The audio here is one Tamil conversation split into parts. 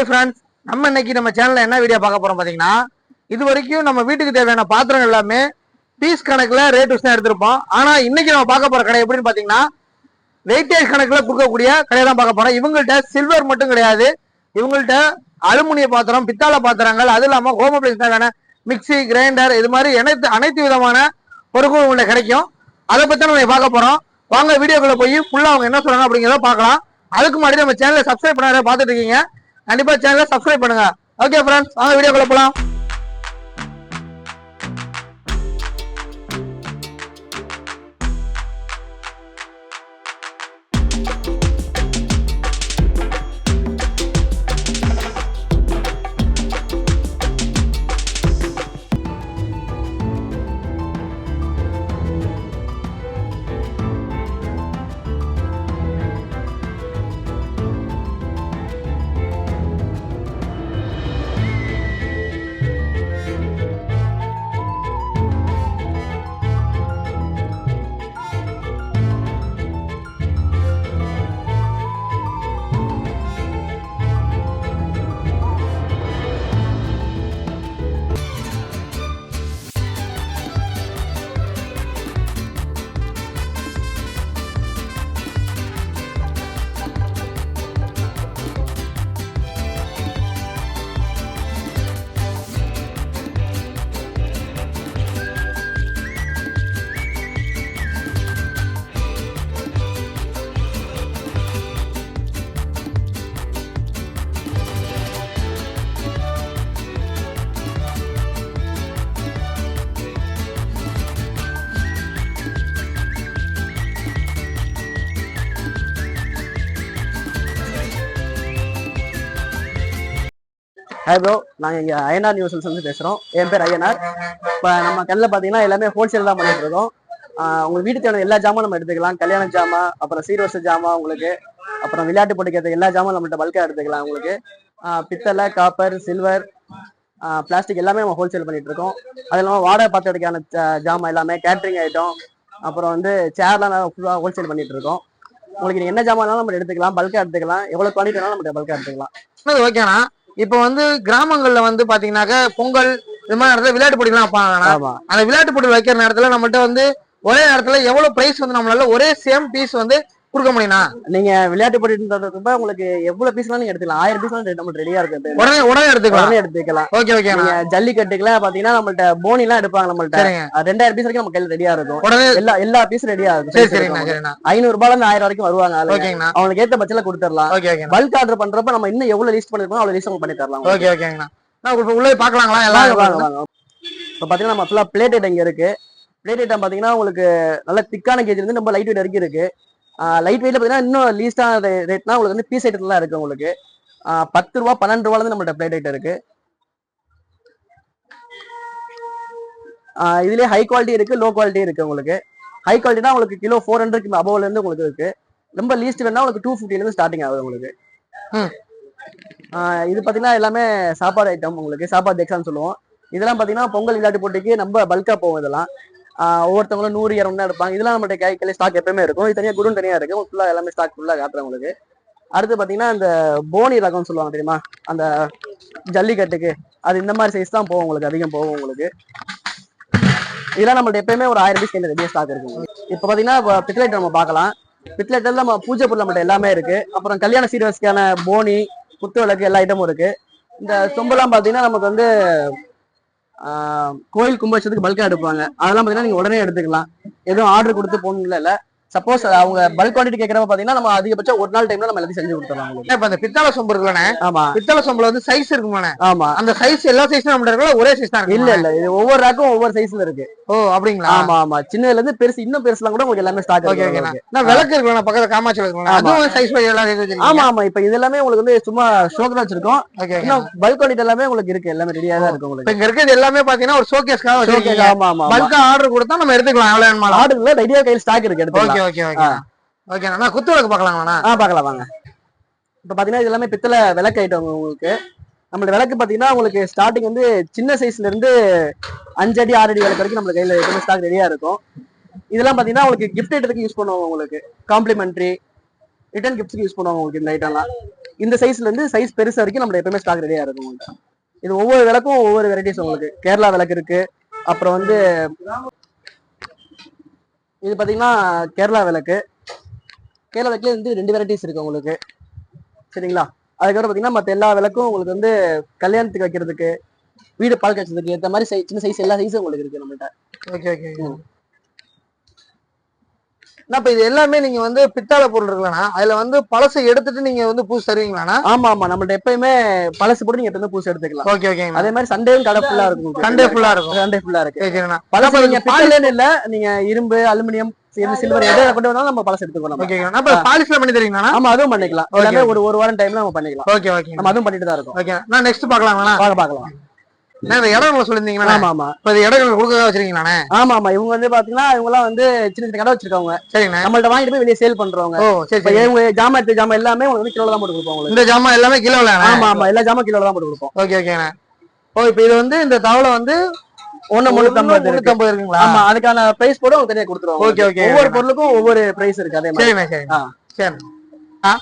ஹாய் ஃப்ரெண்ட்ஸ் நம்ம இன்னைக்கு நம்ம சேனல்ல என்ன வீடியோ பார்க்க போறோம் பாத்தீங்கன்னா இது வரைக்கும் நம்ம வீட்டுக்கு தேவையான பாத்திரங்கள் எல்லாமே பீஸ் கணக்குல ரேட் தான் எடுத்திருப்போம். ஆனா இன்னைக்கு நம்ம பார்க்க போற கடை எப்படின்னு பாத்தீங்கன்னா வெயிட்டேஜ் கணக்குல கொடுக்கக்கூடிய கடையை தான் பார்க்க போறோம். இவங்கள்ட்ட சில்வர் மட்டும் கிடையாது. இவங்கள்ட்ட அலுமினிய பாத்திரம் பித்தாள பாத்திரங்கள் அது இல்லாம ஹோம் அப்ளைன்ஸ் தேவையான மிக்ஸி கிரைண்டர் இது மாதிரி அனைத்து அனைத்து விதமான பொருட்களும் உங்கள்ட்ட கிடைக்கும். அதை பத்தி நம்ம பார்க்க போறோம். வாங்க வீடியோக்குள்ள போய் ஃபுல்லா அவங்க என்ன சொல்றாங்க அப்படிங்கிறத பார்க்கலாம். அதுக்கு முன்னாடி நம்ம சேனலை சப்ஸ்கிரைப் பண்ணாத பார்த்துட்டு இருக்கீங்க. கண்டிப்பா சேனலை சப்ஸ்கிரைப் பண்ணுங்க. ஓகே ஃப்ரெண்ட்ஸ் வாங்க வீடியோக்குள்ள போலாம். ஹாய் ப்ரோ நாங்கள் இங்கே அயனார் நியூஸில் இருந்து பேசுகிறோம் என் பேர் ஐயனார் இப்போ நம்ம கடையில் பார்த்தீங்கன்னா எல்லாமே ஹோல்சேல் தான் பண்ணிட்டு இருக்கோம். உங்களுக்கு வீட்டுக்கு தேவையான எல்லா ஜாமான் நம்ம எடுத்துக்கலாம். கல்யாண ஜாமான் அப்புறம் சீர்வரிசை ஜாமான் உங்களுக்கு அப்புறம் விளையாட்டு போட்டிக்கு ஏற்ற எல்லா ஜாமான் நம்மள்ட்ட பல்காக எடுத்துக்கலாம் உங்களுக்கு. பித்தளை காப்பர் சில்வர் பிளாஸ்டிக் எல்லாமே நம்ம ஹோல்சேல் பண்ணிட்டு இருக்கோம். அது இல்லாமல் வாடகை பாத்திரத்துக்கான ஜாமான் எல்லாமே கேட்ரிங் ஐட்டம் அப்புறம் வந்து சேர்லாம் ஃபுல்லாக ஹோல்சேல் பண்ணிட்டு இருக்கோம். உங்களுக்கு என்ன ஜாமான் நம்ம எடுத்துக்கலாம். பல்காக எடுத்துக்கலாம். எவ்வளோ குவாலிட்டி வேணாலும் நம்ம பல்காக எடுத்துக்கலாம். ஓகேண்ணா இப்போ வந்து கிராமங்கள்ல வந்து பாத்தீங்கன்னாக்க பொங்கல் இது மாதிரி நேரத்துல விளையாட்டு போட்டிலாம் வைப்பாங்கண்ணா ஆமா. அந்த விளையாட்டு போட்டி வைக்கிற நேரத்துல நம்மள்ட்ட வந்து ஒரே நேரத்துல எவ்வளவு பிரைஸ் வந்து நம்மளால ஒரே சேம் பீஸ் வந்து கொடுக்க முடியும்னா? நீங்க விளையாட்டு போட்டின்றதுக்கு உங்களுக்கு எவ்வளவு பீஸ் வேணாலும் எடுத்துக்கலாம். ஆயிரம் பீஸ் நம்ம ரெடியா இருக்கு. உடனே உடனே எடுத்துக்கலாம். உடனே எடுத்துக்கலாம். ஓகே ஓகேண்ணா நீங்க ஜல்லிக்கட்டுக்குலாம் பாத்தீங்கன்னா நம்மள்ட்ட போனி எல்லாம் எடுப்பாங்க நம்மள்ட்ட. ரெண்டாயிரம் பீஸ் வரைக்கும் நம்ம கையில ரெடியா இருக்கும். உடனே எல்லா எல்லா பீஸும் ரெடியா இருக்கும். சரி சரிண்ணா ஐநூறு ரூபாய்ல இருந்து ஆயிரம் வரைக்கும் வருவாங்க. ஓகேங்கண்ணா அவங்களுக்கு ஏத்த பட்சத்துல கொடுத்துடலாம். ஓகே பல்க் ஆர்டர் பண்றப்ப நம்ம இன்னும் எவ்வளவு லிஸ்ட் பண்ணிருக்கோம் அவ்வளவு லிஸ்ட் பண்ணி தரலாம் ஓகே ஓகேங்கண்ணா நான் உள்ளே பாக்கலாங்களா எல்லாம் இப்ப பாத்தீங்கன்னா நம்ம ஃபுல்லா பிளேட் ஐட்டம் இங்க இருக்கு. பிளேட் ஐட்டம் பாத்தீங்கன்னா உங்களுக்கு நல்ல திக்கான கேஜ் இருந்து ரொம்ப லைட் வெயிட் வரைக்கும் இருக்கு லைட் வெயிட்ல பாத்தீங்கன்னா இன்னும் லீஸ்டான ரேட்னா உங்களுக்கு வந்து பீஸ் ஐட்டத்துல இருக்கு உங்களுக்கு. பத்து ரூபா பன்னெண்டு ரூபால இருந்து நம்மள்ட்ட பிளேட் ஐட்டம் இருக்கு. ஆஹ் இதுலயே ஹை குவாலிட்டி இருக்கு லோ குவாலிட்டி இருக்கு உங்களுக்கு. ஹை குவாலிட்டினா உங்களுக்கு கிலோ ஃபோர் ஹண்ட்ரட் அபோவ்ல இருந்து உங்களுக்கு இருக்கு. ரொம்ப லீஸ்ட் வேணா உங்களுக்கு டூ ஃபிஃப்டில இருந்து ஸ்டார்டிங் ஆகுது உங்களுக்கு. இது பாத்தீங்கன்னா எல்லாமே சாப்பாடு ஐட்டம் உங்களுக்கு சாப்பாடு எக்ஸாம் சொல்லுவோம். இதெல்லாம் பாத்தீங்கன்னா பொங்கல் விளையாட்டு போட்டிக்கு நம்ம பல்கா போகும் இதெல்லாம். ஒவ்வொருத்தவங்களும் நூறு இரநூறு எடுப்பாங்க. இதெல்லாம் நம்மகிட்ட கை கையில ஸ்டாக் எப்பவுமே இருக்கும். இது தனியாக குடும் தனியாக இருக்கும். ஃபுல்லாக எல்லாமே ஸ்டாக் ஃபுல்லாக காட்டுறேன் உங்களுக்கு. அடுத்து பாத்தீங்கன்னா இந்த போனி ரகம் சொல்லுவாங்க தெரியுமா? அந்த ஜல்லிக்கட்டுக்கு. அது இந்த மாதிரி சைஸ் தான் போகும் உங்களுக்கு. அதிகம் போகும் உங்களுக்கு. இதெல்லாம் நம்மள்ட்ட எப்பயுமே ஒரு ஆயிரம் பீஸ் கையில ரெடியாக ஸ்டாக் இருக்கும். இப்போ பாத்தீங்கன்னா பிட்லைட் நம்ம பார்க்கலாம். பிட்லைட்டில் நம்ம பூஜை பொருள் நம்மள்ட்ட எல்லாமே இருக்கு. அப்புறம் கல்யாண சீரியஸ்க்கான போனி குத்து விளக்கு எல்லா ஐட்டமும் இருக்கு. இந்த சொம்பெல்லாம் பாத்தீங்கன்னா நமக்கு வந்து கோயில் கும்பாபிஷேகத்துக்கு பல்கா எடுப்பாங்க. அதெல்லாம் பாத்தீங்கன்னா நீங்க உடனே எடுத்துக்கலாம். எதுவும் ஆர்டர் கொடுத்து போகணும் இல்ல? சப்போஸ் அவங்க பல்க் குவான்டிட்டி கேட்கறப்ப பாத்தீங்கன்னா நம்ம அதிகபட்சம் ஒரு நாள் டைம்ல நம்ம எல்லாத்தையும் செஞ்சு கொடுத்துறோம் உங்களுக்கு. இப்ப அந்த பித்தளை சொம்பு இருக்குல்லண்ணே ஆமா. பித்தளை சொம்புல வந்து சைஸ் இருக்குமாண்ணே ஆமா. அந்த சைஸ் எல்லா சைஸும் நம்மள்ட்ட இருக்கல ஒரே சைஸ் தான் இல்ல இல்ல. இது ஒவ்வொரு ரேக்கும் ஒவ்வொரு சைஸ்ல இருக்கு. ஓ அப்படிங்களா? ஆமா ஆமா. சின்னதுல இருந்து பெருசு இன்னும் பெருசுலாம் கூட உங்களுக்கு எல்லாமே ஸ்டாக் ஓகே இருக்கு. உங்களுக்கு. நான் விளக்கு இருக்குல்ல பக்கத்துல காமாட்சி ஆமா. அதுவும் சைஸ் பை எல்லாம் ஆமா ஆமா. இப்ப இது எல்லாமே உங்களுக்கு வந்து சும்மா ஷோக்கு வச்சிருக்கோம். ஓகே ஓகே இன்னும் பல்க் குவான்டிட்டி எல்லாமே உங்களுக்கு இருக்கு. எல்லாமே ரெடியா தான் இருக்கு உங்களுக்கு. இங்க இருக்கிறது எல்லாமே பாத்தீங்கன்னா ஒரு ஷோகேஸ்க்காக வச்சிருக்கீங்க. ஆமா ஆமா பல்கா ஆர்டர் கொடுத்தா நம்ம எடுத்துக்கலாம். எவ்வளவு வேணுமாலும் ஆர்டர்ல ரெடியா கையில் ஸ்டாக் இருக்கு எடுத்துக்கலாம். ஓகே ஓகே ஓகே ஓகே நான் குத்து விளக்கு பார்க்கலாங்கண்ணா ஆ பார்க்கலாம் வாங்க. இப்ப பாத்தீங்கன்னா இது எல்லாமே பித்தளை விளக்கு ஐட்டம் உங்களுக்கு. நம்மளோட விளக்கு பார்த்தீங்கன்னா உங்களுக்கு ஸ்டார்டிங் வந்து சின்ன சைஸ்ல இருந்து அஞ்சு அடி ஆறு அடி விளக்கு வரைக்கும் நம்ம கையில் எப்பவுமே ஸ்டாக் ரெடியா இருக்கும். இதெல்லாம் பார்த்தீங்கன்னா உங்களுக்கு கிஃப்ட் ஐட்டத்துக்கு யூஸ் பண்ணுவாங்க உங்களுக்கு. காம்ப்ளிமெண்ட்ரி ரிட்டர்ன் கிஃப்ட்ஸ்க்கு யூஸ் பண்ணுவாங்க உங்களுக்கு இந்த ஐட்டம்லாம் இந்த சைஸ்ல இருந்து சைஸ் பெருசு வரைக்கும் நம்மளோட எப்பவுமே ஸ்டாக் ரெடியா இருக்கும் உங்களுக்கு. இது ஒவ்வொரு விளக்கும் ஒவ்வொரு வெரைட்டிஸ் உங்களுக்கு. கேரளா விளக்கு இருக்கு. அப்புறம் வந்து இது பார்த்தீங்கன்னா கேரளா விளக்கு. கேரளா விளக்குல வந்து ரெண்டு வெரைட்டிஸ் இருக்கு உங்களுக்கு. சரிங்களா? அதுக்கப்புறம் பாத்தீங்கன்னா மத்த எல்லா விளக்கும் உங்களுக்கு வந்து கல்யாணத்துக்கு வைக்கிறதுக்கு வீடு பால் காய்ச்சதுக்கு இந்த மாதிரி சின்ன சைஸ் எல்லா சைஸும் உங்களுக்கு இருக்கு நம்மள்ட்ட. ஓகே ஓகே இப்ப இது எல்லாமே நீங்க வந்து பித்தாளை பொருள் இருக்குல்லண்ணா. அதுல வந்து பழசை எடுத்துட்டு நீங்க வந்து புதுசு தருவீங்களாண்ணா? ஆமா ஆமா. நம்மள்ட்ட எப்பயுமே பழசு போட்டு நீங்க எப்பவுமே புதுசு எடுத்துக்கலாம். ஓகே ஓகேங்கண்ணா. அதே மாதிரி சண்டேவும் கடை ஃபுல்லா இருக்கும் சண்டே ஃபுல்லா இருக்கும். சண்டே ஃபுல்லா இருக்கு. பழசு நீங்க பித்தளைன்னு இல்ல நீங்க இரும்பு அலுமினியம் சில்வர் எதை கொண்டு வந்தாலும் நம்ம பழசு எடுத்துக்கலாம் நம்ம. ஓகேங்கண்ணா. இப்ப பாலிஷ்ல பண்ணி தருவீங்களாண்ணா? ஆமா அதுவும் பண்ணிக்கலாம். எல்லாமே. ஒரு ஒரு வாரம் டைம்ல நம்ம பண்ணிக்கலாம். ஓகே ஓகே நம்ம அதுவும் பண்ணிட்டு தான் இருக்கோம். ஓகே நான் நெக்ஸ்ட் பாக்கலாங்களா பார்க்க பார்க்கலாம். நான் இடங்களை சொல்லியிருந்தீங்களா ஆமா ஆமா. இப்ப இது இடங்கள் கொடுக்க வச்சிருக்கீங்களாண்ணே? ஆமா ஆமா. இவங்க வந்து பாத்தீங்கன்னா இவங்க எல்லாம் வந்து சின்ன சின்ன கடை வச்சிருக்காங்க சரிங்கண்ணா. நம்மள்ட்ட வாங்கிட்டு போய் வெளியே சேல் பண்றவங்க. ஓ சரி இப்ப சரி இவங்க ஜாமா எடுத்த ஜாமா எல்லாமே உங்களுக்கு வந்து கிலோல தான் போட்டு கொடுப்போம் உங்களுக்கு. இந்த ஜாமான் எல்லாமே கிலோ ஆமா ஆமா. எல்லா ஜாமா கிலோல தான் போட்டு கொடுப்போம். ஓகே ஓகேண்ணா. ஓ இப்ப இது வந்து இந்த தவளை வந்து ஒண்ணு முன்னூத்தம்பது முன்னூத்தம்பது இருக்குங்களா? ஆமா அதுக்கான பிரைஸ் போட அவங்க தனியா கொடுத்துருவாங்க. Okay okay. ஒவ்வொரு பொருளுக்கும் ஒவ்வொரு பிரைஸ் இருக்கு அதே மாதிரி. ஆ. சரி. ஆ?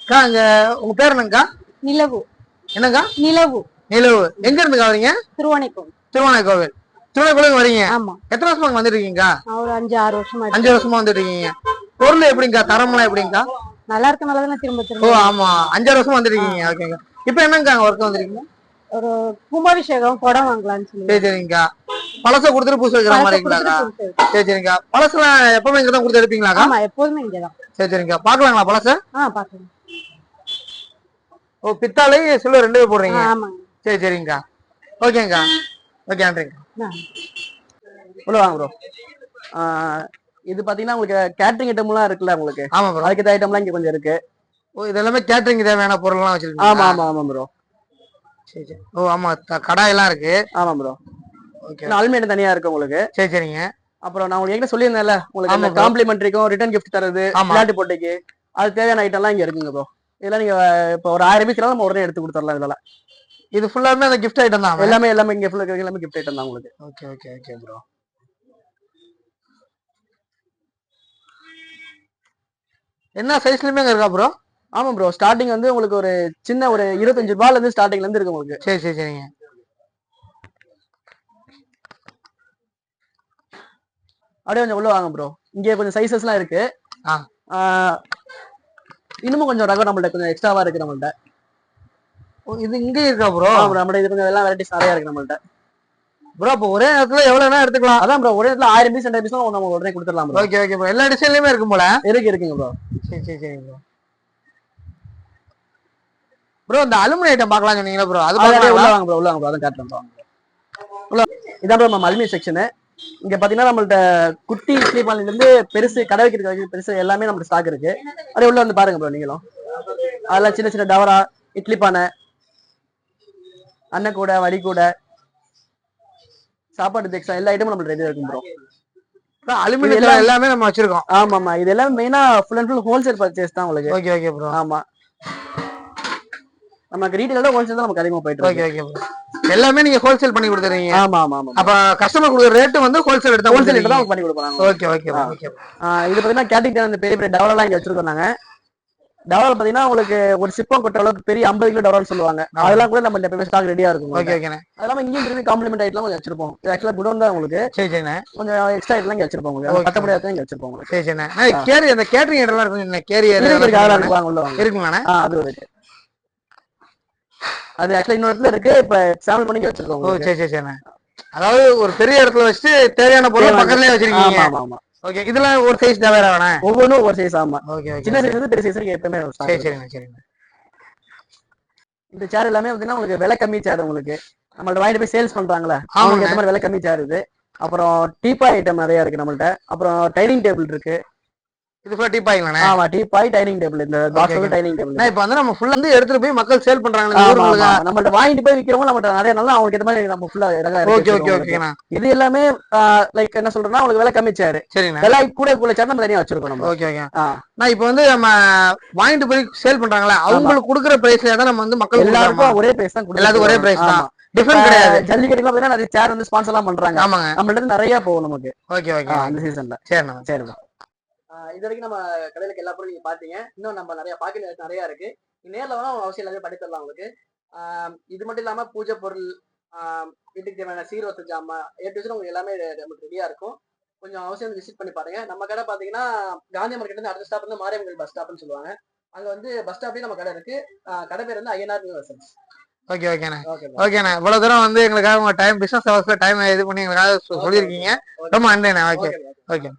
அக்கா இங்க உங்க பேர் என்னங்கக்கா நிலவு. என்னங்கா? நிலவு. நிலவு. எங்க இருந்துக்கா வரீங்க திருவானைக்கோவில் திருவண்ணை கோவில். திருவண்ணை கோவிலுக்கு வரீங்க? ஆமா. எத்தனை வருஷமா இங்க வந்துட்டு இருக்கீங்கக்கா நான் ஒரு அஞ்சு ஆறு வருஷமா. அஞ்சு வருஷமா வந்துட்டு இருக்கீங்க பொருள் எப்படிங்கக்கா தரமெல்லாம் எப்படிங்கக்கா நல்லா இருக்கு நல்லா தானே திரும்ப ஓ திரும்ப ஆமா அஞ்சாறு வருஷமா வந்துருக்கீங்க ஓகேங்க இப்போ என்னங்கக்கா ஒர்க் வந்திருக்கீங்க? ஒரு கும்பாபிஷேகம் குடம் வாங்கலாம்னு சொல்லி. சரி சரிங்கக்கா பழசை கொடுத்துட்டு புதுசு வைக்கிற கொடுத்துட்டு கொடுத்து. சரி சரிங்கக்கா பழசுலாம் எப்பவுமே இங்க தான் கொடுத்து எடுப்பீங்களாக்கா? ஆமா எப்போதுமே இங்கதான். சரி சரிங்கக்கா பாக்கலாங்களா பழச? ஆ பாக்கலாம் ஓ பித்தாளை சில்வர் ரெண்டு போடுறீங்க? ஆமாங்க. சரி சரிங்கக்கா ஓகேங்கக்கா ஓகே நன்றிங்க. உள்ள வாங்க ப்ரோ இது பாத்தீங்கன்னா உங்களுக்கு கேட்டரிங் ஐட்டம்லாம் இருக்குல்ல உங்களுக்கு? ஆமா ப்ரோ அதுக்கு ஐட்டம்லாம் இங்க கொஞ்சம் இருக்கு. ஓ இது எல்லாமே கேட்டரிங் தேவையான பொருள்லாம் வச்சிருக்கீங்க ஆமா ஆமா ஆமா ப்ரோ சரி சரி. ஓ ஆமா த- கடாயெல்லாம் இருக்கு. ஆமா ப்ரோ ஓகே. அலுமினியம் தனியா இருக்கு உங்களுக்கு. சரி சரிங்க. அப்புறம் நான் உங்களுக்கு சொல்லியிருந்தேன்ல உங்களுக்கு அந்த. காம்ப்ளிமெண்ட்ரிக்கும் ரிட்டர்ன் கிஃப்ட் தரது. விளையாட்டு போட்டிக்கு அது தேவையான ஐட்டம்லாம் இங்க இருக்குங்க ப்ரோ இதெல்லாம் நீங்க இப்போ ஒரு ஆயிரம் பீஸ் நம்ம உடனே எடுத்து கொடுத்துடலாம் இதெல்லாம். இது ஃபுல்லாமே அந்த கிஃப்ட் ஐட்டம் தான் எல்லாமே எல்லாமே இங்க ஃபுல்லா எல்லாமே கிஃப்ட் ஐட்டம் தான் உங்களுக்கு. ஓகே ஓகே ஓகே ப்ரோ என்ன சைஸ்லயுமே அங்க இருக்கா ப்ரோ ஆமா ப்ரோ ஸ்டார்டிங் வந்து உங்களுக்கு ஒரு சின்ன ஒரு இருபத்தஞ்சு ரூபாயில இருந்து ஸ்டார்டிங்ல இருந்து இருக்கு உங்களுக்கு. சரி சரி சரிங்க. அப்படியே கொஞ்சம் உள்ள வாங்க ப்ரோ இங்கே கொஞ்சம் சைசஸ்லாம் இருக்கு. இன்னமும் கொஞ்சம் ரகம் நம்மள்ட்ட கொஞ்சம் எக்ஸ்ட்ராவா இருக்கு நம்மள்ட்ட. இது இங்கே இருக்கா ப்ரோ bro, நம்மள்ட்ட இது கொஞ்சம் எல்லாம் வெரைட்டிஸ் நிறைய இருக்கு நம்மள்ட்ட. ப்ரோ அப்போ ஒரே நேரத்துல எவ்வளவு வேணா எடுத்துக்கலாம். அதான் ப்ரோ ஒரே இடத்துல ஆயிரம் பீஸ் ரெண்டாயிரம் பீஸ் நம்ம உடனே கொடுத்துடலாம் ப்ரோ ஓகே ஓகே ப்ரோ எல்லா டிசைன்லயுமே இருக்கும் போல? இருக்கு இருக்குங்க ப்ரோ சரி சரி சரி ப்ரோ ப்ரோ இந்த அலுமினியம் ஐட்டம் பார்க்கலாம் சொன்னீங்களா ப்ரோ அது அப்படியே உள்ள பார்க்கலாம் வாங்க ப்ரோ உள்ள வாங்க ப்ரோ அதான் காட்டுறேன். உள்ள இதான் ப்ரோ நம்ம அலுமினியம் செக்ஷனு இங்க பாத்தீங்கன்னா நம்மள்ட்ட குட்டி இட்லி பானையில இருந்து பெருசு கடை வைக்கிறது வரைக்கும் பெருசு எல்லாமே நம்மளுக்கு ஸ்டாக் இருக்கு. அப்படியே உள்ள வந்து பாருங்க ப்ரோ நீங்களும். அதெல்லாம் சின்ன சின்ன டவரா இட்லி பானை அன்னக்கூடை வடிக்கூடை சாப்பாடு தேக்ஸா எல்லா ஐட்டமும் நம்மள்ட்ட ரெடியா இருக்கும் ப்ரோ அலுமினியம் எல்லாமே நம்ம வச்சிருக்கோம். ஆமா ஆமா இது எல்லாம் மெயினா full and full wholesale purchase தான் உங்களுக்கு. ஓகே ஓகே ப்ரோ ஆமா. நமக்கு ரீட்டைலோட ஹோல்சேல் தான் நமக்கு அதிகமா போயிட்டு ஓகே ஓகே ப்ரோ எல்லாமே நீங்க ஹோல்சேல் பண்ணி கொடுத்துறீங்க ஆமா ஆமா ஆமா. அப்ப கஸ்டமர் கொடுக்குற ரேட் வந்து ஹோல்சேல் எடுத்தா ஹோல்சேல் அவங்க பண்ணி கொடுப்பாங்க. Okay okay. ஓகே இது பாத்தீங்கன்னா கேட்டிங் அந்த பெரிய பெரிய டவரெல்லாம் இங்க வச்சிருக்கோம் நாங்க. டவல் பாத்தீங்கன்னா உங்களுக்கு ஒரு சிப்பம் கொட்ட அளவுக்கு பெரிய ஐம்பது கிலோ டவல் சொல்லுவாங்க. அதெல்லாம் கூட நம்ம எப்பவுமே ஸ்டாக் ரெடியா இருக்கும் ஓகே. ஓகேண்ணே அதெல்லாம் இங்கேயும் திரும்பி காம்ப்ளிமெண்ட் ஐட்லாம் கொஞ்சம் வச்சிருப்போம். ஆக்சுவலா குடோன் தான் உங்களுக்கு. சரி சரிண்ணே கொஞ்சம் எக்ஸ்ட்ரா ஐட்லாம் வச்சிருப்போம் உங்களுக்கு. ஐட்டம் இங்க வச்சிருப்போம் உங்களுக்கு. சரி சரிண்ணே கேரி அந்த கேட்டரிங் ஐட்டம்லாம் இருக்கும் கேரியர் அதெல்லாம் உள்ள இருக்குங்களாண்ணே அது இருக்கு அது ஆக்சுவலா இன்னொரு இடத்துல இருக்கு. இப்ப சாம்பிள் பண்ணி வச்சிருக்கோம் ஓ. சரி சரி சரிண்ணே அதாவது ஒரு பெரிய இடத்துல வச்சு தேவையான பொருள் பக்கத்துலயே வச்சிருக்கீங்க. ஆமா ஆமா. ஓகே இதெல்லாம் ஒரு சைஸ் தான் வேற வேணா. ஒவ்வொன்றும் ஒவ்வொரு சைஸ் ஆமா. ஓகே சின்ன சைஸ் வந்து பெரிய சைஸ் எப்பவுமே stock சரி. சரிண்ணே சரிண்ணே இந்த சேர் எல்லாமே பாத்தீங்கன்னா உங்களுக்கு விலை கம்மி சேர் உங்களுக்கு. நம்மள்ட்ட வாங்கிட்டு போய் சேல்ஸ் பண்றாங்களே. அவங்களுக்கு ஏத்த மாதிரி விலை கம்மி சேர் இது. அப்புறம் டீபாய் ஐட்டம் நிறைய இருக்கு நம்மள்ட்ட. அப்புறம் டைனிங் டேபிள் இருக்கு. இது ஃபுல்லா டீப் ஆகிங்களாண்ணே ஆமா டீபாய் டைனிங் டேபிள் இந்த பாக்ஸ் okay. டைனிங் டேபிள் இப்ப வந்து நம்ம ஃபுல்லா வந்து எடுத்துட்டு போய் மக்கள் சேல் பண்றாங்க நம்மள்ட்ட வாங்கிட்டு போய் விக்கிறவங்க நம்மள்ட்ட நிறைய நல்லா அவங்களுக்கு ஏத்த மாதிரி நம்ம ஃபுல்லா ஓகே ஓகே ஓகேண்ணா இது எல்லாமே லைக் என்ன சொல்றேன்னா உங்களுக்கு விலை கம்மி சேர் சரிண்ணே. விலை கூட கூட சேர் நம்ம தனியா வச்சிருக்கோம் நம்ம. ஓகே ஓகே ஆ. நான் இப்போ வந்து நம்ம வாங்கிட்டு போய் சேல் பண்றாங்களே அவங்களுக்கு கொடுக்குற பிரைஸ்ல தான் நம்ம வந்து மக்கள் எல்லாருக்கும் ஒரே பிரைஸ் தான். எல்லாத்துக்கும் ஒரே price தான். டிஃபரெண்ட் கிடையாது. ஜல்லிக்கட்டுலாம் பாத்தீங்கன்னா நிறைய சேர் வந்து ஸ்பான்சர் எல்லாம் பண்றாங்க. ஆமாங்க. நம்மள்ட்ட இருந்து நிறைய போகும் நமக்கு. ஓகே ஓகே அந்த சீசன்ல சரிண்ணா. இது வரைக்கும் நம்ம கடையில எல்லா பொருளும் நீங்க பாத்தீங்க இன்னும் நம்ம நிறைய பாக்கெட் நிறைய இருக்கு. நேர்ல வேணா அவசியம் எல்லாமே பண்ணி தரலாம் உங்களுக்கு. இது மட்டும் இல்லாம பூஜை பொருள் வீட்டுக்கு தேவையான சீர்வச ஜாமான் ஏ டு உங்களுக்கு எல்லாமே நமக்கு ரெடியா இருக்கும். கொஞ்சம் அவசியம் விசிட் பண்ணி பாருங்க. நம்ம கடை பாத்தீங்கன்னா காந்தி மார்க்கெட் இருந்து அடுத்த ஸ்டாப் வந்து மாரியம்மன் பஸ் ஸ்டாப்னு சொல்லுவாங்க. அங்க வந்து பஸ் ஸ்டாப்லயே நம்ம கடை இருக்கு. கடை பேர் வந்து ஐஎன்ஆர் வெசல்ஸ் ஓகே ஓகேண்ணே ஓகே ஓகேண்ணே இவ்வளவு தூரம் வந்து எங்களுக்காக உங்க டைம் பிசினஸ் ஹவர்ஸ்ல டைம் இது பண்ணி எங்களுக்காக சொல்லியிருக்கீங்க. ரொம்ப நன்றிண்ணே. Okay okay